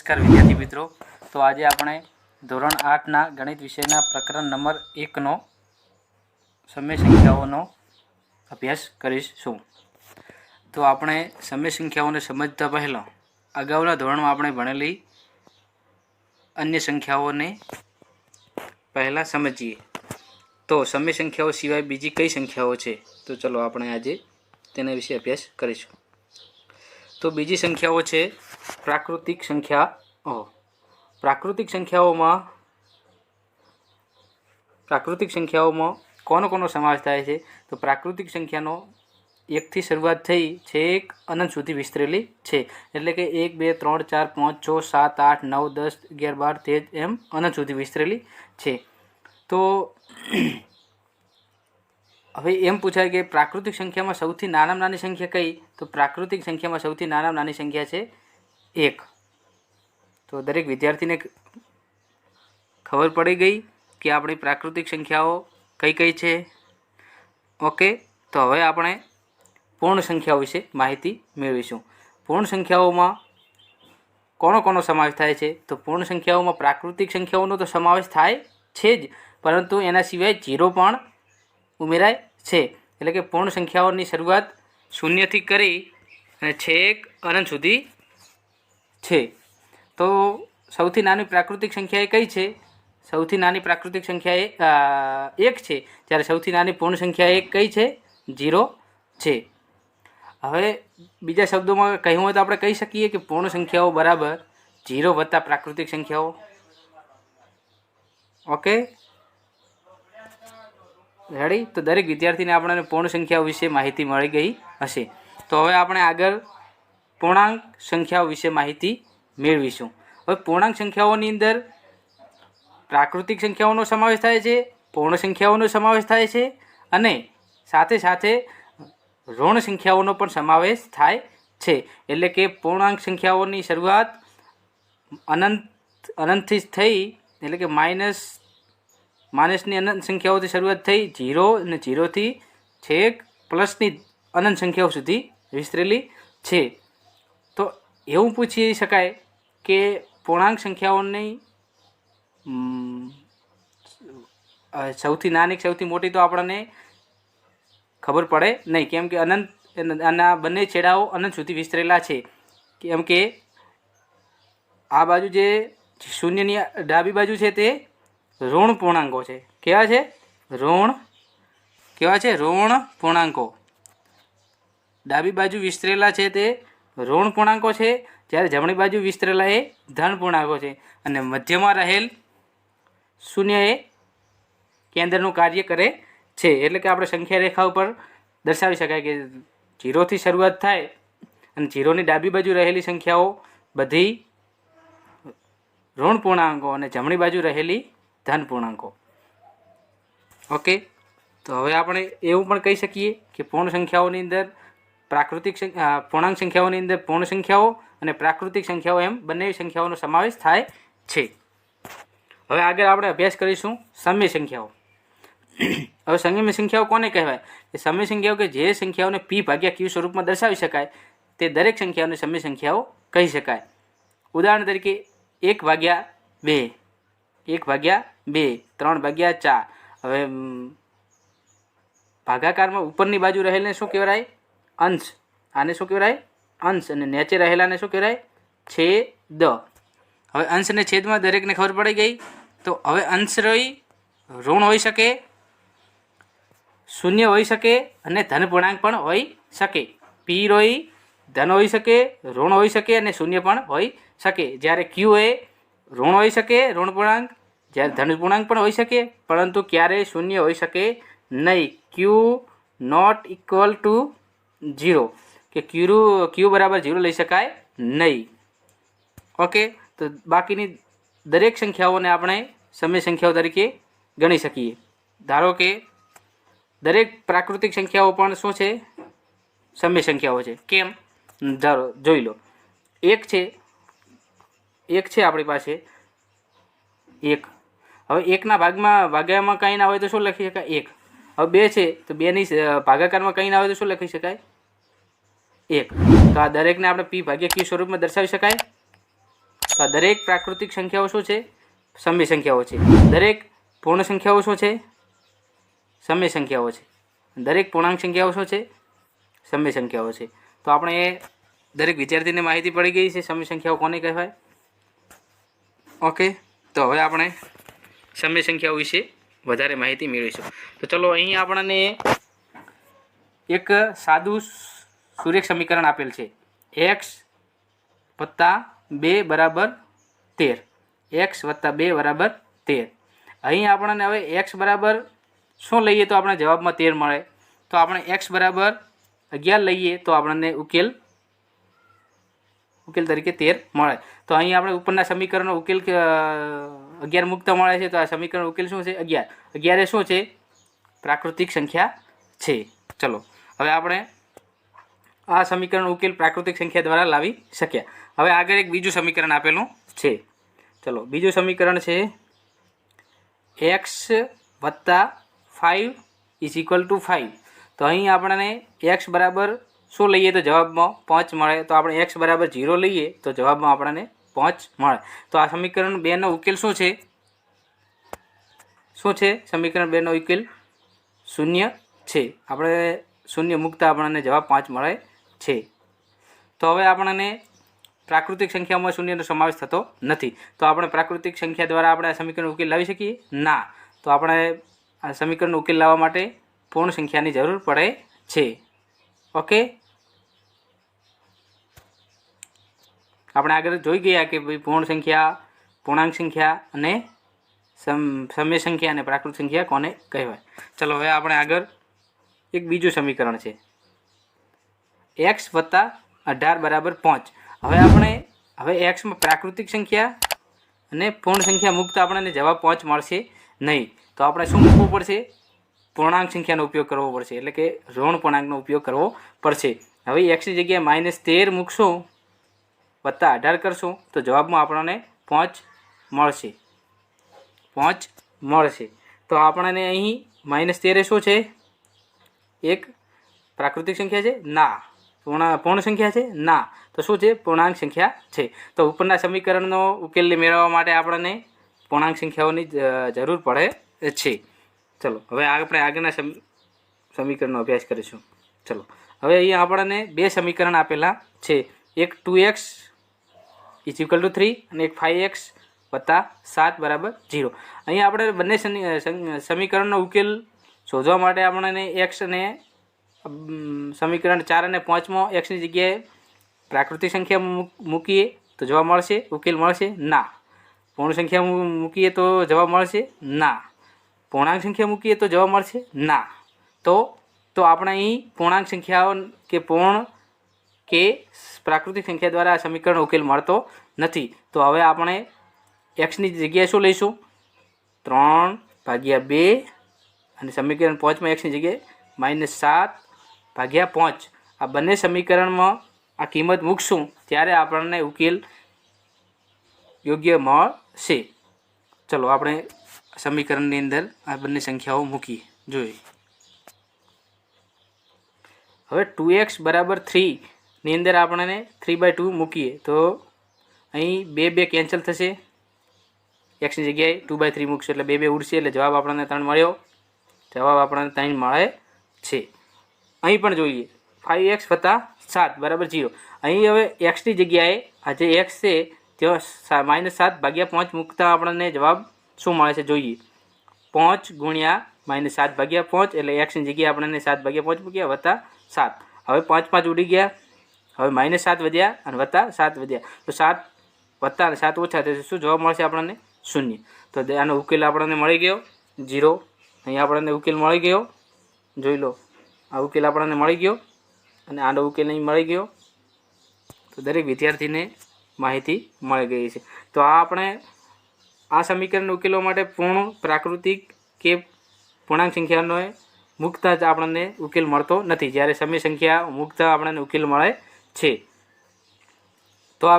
નમસ્કાર વિદ્યાર્થી મિત્રો. તો આજે આપણે ધોરણ આઠના ગણિત વિષયના પ્રકરણ નંબર એકનો સમય સંખ્યાઓનો અભ્યાસ કરીશું. તો આપણે સમય સંખ્યાઓને સમજતા પહેલાં અગાઉના ધોરણમાં આપણે ભણેલી અન્ય સંખ્યાઓને પહેલાં સમજીએ. તો સમય સંખ્યાઓ સિવાય બીજી કઈ સંખ્યાઓ છે? તો ચલો આપણે આજે તેના વિશે અભ્યાસ કરીશું. તો બીજી સંખ્યાઓ છે પ્રાકૃતિક સંખ્યા પ્રાકૃતિક સંખ્યાઓમાં પ્રાકૃતિક સંખ્યાઓમાં કોનો કોનો સમાવેશ થાય છે? તો પ્રાકૃતિક સંખ્યાનો એકથી શરૂઆત થઈ છેક અનંત સુધી વિસ્તરેલી છે. એટલે કે એક, બે, ત્રણ, ચાર, પાંચ, છ, સાત, આઠ, નવ, દસ, અગિયાર, બાર, તેર એમ અનંત સુધી વિસ્તરેલી છે. તો હવે એમ પૂછાય કે પ્રાકૃતિક સંખ્યામાં સૌથી નાનામાં નાની સંખ્યા કઈ? તો પ્રાકૃતિક સંખ્યામાં સૌથી નાનામાં નાની સંખ્યા છે એક. તો દરેક વિદ્યાર્થીને ખબર પડી ગઈ કે આપણી પ્રાકૃતિક સંખ્યાઓ કઈ કઈ છે? ઓકે, તો હવે આપણે પૂર્ણ સંખ્યાઓ વિશે માહિતી મેળવીશું. પૂર્ણ સંખ્યાઓમાં કોનો કોનો સમાવેશ થાય છે? તો પૂર્ણ સંખ્યાઓમાં પ્રાકૃતિક સંખ્યાઓનો તો સમાવેશ થાય છે જ, પરંતુ એના સિવાય જીરો પણ ઉમેરાય છે. એટલે કે પૂર્ણ સંખ્યાઓની શરૂઆત શૂન્યથી કરી અને છેક અનંત સુધી છે. તો સૌથી નાની પ્રાકૃતિક સંખ્યા એ કઈ છે? સૌથી નાની પ્રાકૃતિક સંખ્યા એ એક છે. જ્યારે સૌથી નાની પૂર્ણ સંખ્યા એક કઈ છે? જીરો છે. હવે બીજા શબ્દોમાં કહ્યું હોય તો આપણે કહી શકીએ કે પૂર્ણ સંખ્યાઓ બરાબર જીરો વત્તા પ્રાકૃતિક સંખ્યાઓ. ઓકે? રેડી? તો દરેક વિદ્યાર્થીને આપણને પૂર્ણ સંખ્યાઓ વિશે માહિતી મળી ગઈ હશે. તો હવે આપણે આગળ પૂર્ણાંક સંખ્યાઓ વિશે માહિતી મેળવીશું. હવે પૂર્ણાંક સંખ્યાઓની અંદર પ્રાકૃતિક સંખ્યાઓનો સમાવેશ થાય છે, પૂર્ણ સંખ્યાઓનો સમાવેશ થાય છે અને સાથે સાથે ઋણ સંખ્યાઓનો પણ સમાવેશ થાય છે. એટલે કે પૂર્ણાંક સંખ્યાઓની શરૂઆત અનંત, અનંતથી થઈ, એટલે કે માઇનસ, માઇનસની અનંત સંખ્યાઓથી શરૂઆત થઈ જીરો અને જીરોથી છેક પ્લસની અનંત સંખ્યાઓ સુધી વિસ્તરેલી છે. એવું પૂછી શકાય કે પૂર્ણાંક સંખ્યાઓની સૌથી નાની સૌથી મોટી તો આપણને ખબર પડે નહીં. કેમ કે અનંત આના બંને છેડાઓ અનંત સુધી વિસ્તરેલા છે. કેમ કે આ બાજુ જે શૂન્યની ડાબી બાજુ છે તે ઋણ પૂર્ણાંકો છે. કેવા છે? ઋણ, કેવા છે? ઋણ પૂર્ણાંકો. ડાબી બાજુ વિસ્તરેલા છે તે ઋણ પૂર્ણાંકો છે, જ્યારે જમણી બાજુ વિસ્તરેલા એ ધન પૂર્ણાંકો છે અને મધ્યમાં રહેલ શૂન્ય એ કેન્દ્રનું કાર્ય કરે છે. એટલે કે આપણે સંખ્યા રેખા ઉપર દર્શાવી શકાય કે જીરોથી શરૂઆત થાય અને જીરોની ડાબી બાજુ રહેલી સંખ્યાઓ બધી ઋણ પૂર્ણાંકો અને જમણી બાજુ રહેલી ધન પૂર્ણાંકો. ઓકે? તો હવે આપણે એવું પણ કહી શકીએ કે પૂર્ણ સંખ્યાઓની અંદર પ્રાકૃતિક પૂર્ણાંક સંખ્યાઓની અંદર પૂર્ણ સંખ્યાઓ અને પ્રાકૃતિક સંખ્યાઓ એમ બંને સંખ્યાઓનો સમાવેશ થાય છે. હવે આગળ આપણે અભ્યાસ કરીશું સમય સંખ્યાઓ. હવે સમય સંખ્યાઓ કોને કહેવાય? કે સમય સંખ્યાઓ કે જે સંખ્યાઓને પી ભાગ્યા ક્યુ સ્વરૂપમાં દર્શાવી શકાય, તે દરેક સંખ્યાઓને સમય સંખ્યાઓ કહી શકાય. ઉદાહરણ તરીકે, એક ભાગ્યા બે, એક ભાગ્યા બે, ત્રણ ભાગ્યા ચાર. હવે ભાગાકારમાં ઉપરની બાજુ રહેલને શું કહેવાય? અંશ. આને શું કહેવાય? અંશ. અને નેચે રહેલાને શું કહેવાય? છેદ. હવે અંશ અને છેદમાં દરેકને ખબર પડી ગઈ. તો હવે અંશ રહી, ઋણ હોઈ શકે, શૂન્ય હોઈ શકે, અને ધન પૂર્ણાંક પણ હોઈ શકે. પી રોઈ ધન હોઈ શકે, ઋણ હોઈ શકે, અને શૂન્ય પણ હોઈ શકે. જ્યારે ક્યુ એ ઋણ હોઈ શકે, ઋણ પૂર્ણાંક, જ્યારે ધન પૂર્ણાંક પણ હોઈ શકે, પરંતુ ક્યારેય શૂન્ય હોઈ શકે નહીં. Q not equal to zero કે ક્યુ ક્યુ બરાબર જીરો લઈ શકાય નહીં. ઓકે? તો બાકીની દરેક સંખ્યાઓને આપણે સમય સંખ્યાઓ તરીકે ગણી શકીએ. ધારો કે દરેક પ્રાકૃતિક સંખ્યાઓ પણ શું છે? સમય સંખ્યાઓ છે. કેમ? ધારો, જોઈ લો. એક છે એક છે આપણી પાસે. એક. હવે એકના ભાગમાં ભાગ્યામાં કંઈ ના હોય તો શું લખી શકાય? એક. હવે બે છે તો બેની ભાગાકારમાં કંઈ ના હોય તો શું લખી શકાય? એક. તો આ દરેકને આપણે પી ભાગ્યા ક્યુ સ્વરૂપમાં દર્શાવી શકાય. તો આ દરેક પ્રાકૃતિક સંખ્યાઓ શું છે? સમય સંખ્યાઓ છે. દરેક પૂર્ણ સંખ્યાઓ શું છે? સમય સંખ્યાઓ છે. દરેક પૂર્ણાંક સંખ્યાઓ શું છે? સમય સંખ્યાઓ છે. તો આપણે એ દરેક વિદ્યાર્થીને માહિતી પડી ગઈ છે સમય સંખ્યાઓ કોને કહેવાય? ઓકે, તો હવે આપણે સમય સંખ્યાઓ વિશે વધારે માહિતી મેળવીશું. તો ચલો, અહીં આપણને એક સાદું સુરેખ સમીકરણ આપેલ છે. એક્સ વત્તા બે બરાબર તેર. એક્સ વત્તા બે બરાબર તેર. અહીં આપણને હવે એક્સ બરાબર શું લઈએ તો આપણે જવાબમાં તેર મળે. તો આપણે એક્સ બરાબર અગિયાર લઈએ તો આપણને ઉકેલ ઉકેલ તરીકે તેર મળે. તો અહીં આપણે ઉપરના સમીકરણનો ઉકેલ અગિયાર મુક્ત મળે છે તો આ સમીકરણ ઉકેલ શું છે? અગિયાર. અગિયાર શું છે? પ્રાકૃતિક સંખ્યા છે. ચલો, હવે આપણે આ સમીકરણ ઉકેલ પ્રાકૃતિક સંખ્યા દ્વારા લાવી શક્યા. હવે આગળ એક બીજું સમીકરણ આપેલું છે. ચલો, બીજું સમીકરણ છે એક્સ વત્તા five is equal to five તો અહીં આપણને એક્સ બરાબર શું લઈએ તો જવાબમાં પાંચ મળે. તો આપણે એક્સ બરાબર ઝીરો લઈએ તો જવાબમાં આપણને પાંચ મળે. તો આ સમીકરણ બેનો ઉકેલ શું છે? શું છે? સમીકરણ બેનો ઉકેલ શૂન્ય છે. આપણે શૂન્ય મુક્ત આપણને જવાબ પાંચ મળે. છે. તો હવે આપણને પ્રાકૃતિક સંખ્યામાં શૂન્યનો સમાવેશ થતો નથી. તો આપણે પ્રાકૃતિક સંખ્યા દ્વારા આપણે આ સમીકરણ ઉકેલ લાવી શકીએ? ના. તો આપણે આ સમીકરણનો ઉકેલ લાવવા માટે પૂર્ણ સંખ્યાની જરૂર પડે છે. ઓકે? આપણે આગળ જોઈ ગયા કે ભાઈ પૂર્ણ સંખ્યા, પૂર્ણાંક સંખ્યા અને સમ, સમય સંખ્યા અને પ્રાકૃત સંખ્યા કોને કહેવાય? ચલો, હવે આપણે આગળ એક બીજું સમીકરણ છે. એક્સ વત્તા અઢાર બરાબર પાંચ. હવે આપણે હવે એક્સમાં પ્રાકૃતિક સંખ્યા અને પૂર્ણ સંખ્યા મુક્ત આપણને જવાબ પાંચ મળશે નહીં. તો આપણે શું મૂકવું પડશે? પૂર્ણાંક સંખ્યાનો ઉપયોગ કરવો પડશે. એટલે કે ઋણ પૂર્ણાંકનો ઉપયોગ કરવો પડશે. હવે એક્સની જગ્યાએ માઇનસ તેર મૂકશો વત્તા અઢાર કરશો તો જવાબમાં આપણને પાંચ મળશે. પાંચ મળશે. તો આપણને અહીં માઇનસ તેરે શું છે? એક પ્રાકૃતિક સંખ્યા છે? ના. પૂર્ણ પૂર્ણ સંખ્યા છે? ના. તો શું છે? પૂર્ણાંક સંખ્યા છે. તો ઉપરના સમીકરણનો ઉકેલ મેળવવા માટે આપણને પૂર્ણાંક સંખ્યાઓની જરૂર પડે છે. ચલો, હવે આપણે આગળના સમ, સમીકરણનો અભ્યાસ કરીશું. ચલો, હવે અહીંયા આપણને બે સમીકરણ આપેલા છે. એક two X is equal to three અને એક ફાઇવ એક્સ વત્તા સાત બરાબર ઝીરો. અહીંયા આપણે બંને સમીકરણનો ઉકેલ શોધવા માટે આપણને એક્સ અને સમીકરણ ચાર અને પાંચમાં એક્સની જગ્યાએ પ્રાકૃતિક સંખ્યા મૂકીએ તો જવાબ મળશે, ઉકેલ મળશે, ના. પૂર્ણ સંખ્યા મૂકીએ તો જવાબ મળશે, ના. પૂર્ણાંક સંખ્યા મૂકીએ તો જવાબ મળશે, ના. તો તો આપણે અહીં પૂર્ણાંક સંખ્યાઓ કે પૂર્ણ કે પ્રાકૃતિક સંખ્યા દ્વારા આ સમીકરણ ઉકેલ મળતો નથી. તો હવે આપણે એક્સની જગ્યાએ શું લઈશું? ત્રણ ભાગ્યા બે અને સમીકરણ પાંચમાં એક્સની જગ્યાએ માઇનસ સાત ભાગ્યા પાંચ. આ બંને સમીકરણમાં આ કિંમત મૂકશું ત્યારે આપણને ઉકેલ યોગ્ય મળશે. ચલો, આપણે સમીકરણની અંદર આ બંને સંખ્યાઓ મૂકીએ, જોઈએ. હવે ટુ એક્સ બરાબર થ્રીની અંદર આપણને થ્રી બાય ટુ મૂકીએ. તો અહીં બે બે કેન્સલ થશે. એક્સની જગ્યાએ ટુ બાય થ્રી મૂકશે, એટલે બે બે ઉડશે, એટલે જવાબ આપણને ત્રણ મળ્યો. જવાબ આપણને ત્રણ મળે છે. અહીં પણ જોઈએ. ફાઇવ એક્સ વત્તા સાત, બરાબર જીરો અહીં હવે એક્સની જગ્યાએ આ જે એક્સ છે ત્યાં માઇનસ સાત ભાગ્યા પાંચ મૂકતા આપણને જવાબ શું મળે છે જોઈએ. પાંચ ગુણ્યા માઇનસ સાત ભાગ્યા પાંચ, એટલે એક્સની જગ્યાએ આપણને સાત ભાગ્યા પાંચ મૂક્યા, વત્તા સાત. હવે પાંચ પાંચ ઉડી ગયા. હવે માઇનસ સાત વધ્યા અને વત્તા સાત વધ્યા. તો સાત વત્તા અને સાત ઓછા થશે, શું જવાબ મળશે આપણને? શૂન્ય. તો તે આનો ઉકેલ આપણને મળી ગયો. જીરો અહીં આપણને ઉકેલ મળી ગયો. જોઈ લો. આ ઉકેલ આપણને મળી ગયો અને આનો ઉકેલ અહીં મળી ગયો. તો દરેક વિદ્યાર્થીને માહિતી મળી ગઈ છે. તો આ આપણે આ સમીકરણ ઉકેલવા માટે પૂર્ણ પ્રાકૃતિક કે પૂર્ણાંક સંખ્યાનો મુક્ત જ આપણને ઉકેલ મળતો નથી. જ્યારે સમય સંખ્યા મુક્ત આપણને ઉકેલ મળે છે. તો આ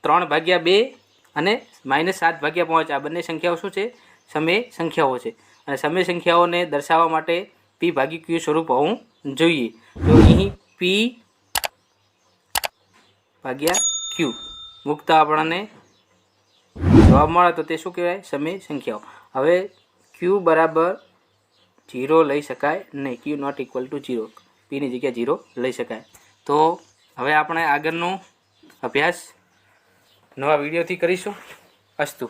ત્રણ ભાગ્યા બે અને માઇનસ સાત ભાગ્યા પાંચ આ બંને સંખ્યાઓ શું છે? સમય સંખ્યાઓ છે. અને સમય સંખ્યાઓને દર્શાવવા માટે પી ભાગી ક્યુ સ્વરૂપ હોવું જોઈએ. તો અહીં પી ભાગ્યા ક્યુ મુક્ત આપણને જવાબ મળે તો તે શું કહેવાય? સમય સંખ્યાઓ. હવે ક્યુ બરાબર જીરો લઈ શકાય નહીં. Q not equal to zero પીની જગ્યાએ જીરો લઈ શકાય. તો હવે આપણે આગળનો અભ્યાસ નવા વિડીયોથી કરીશું. અસ્તુ.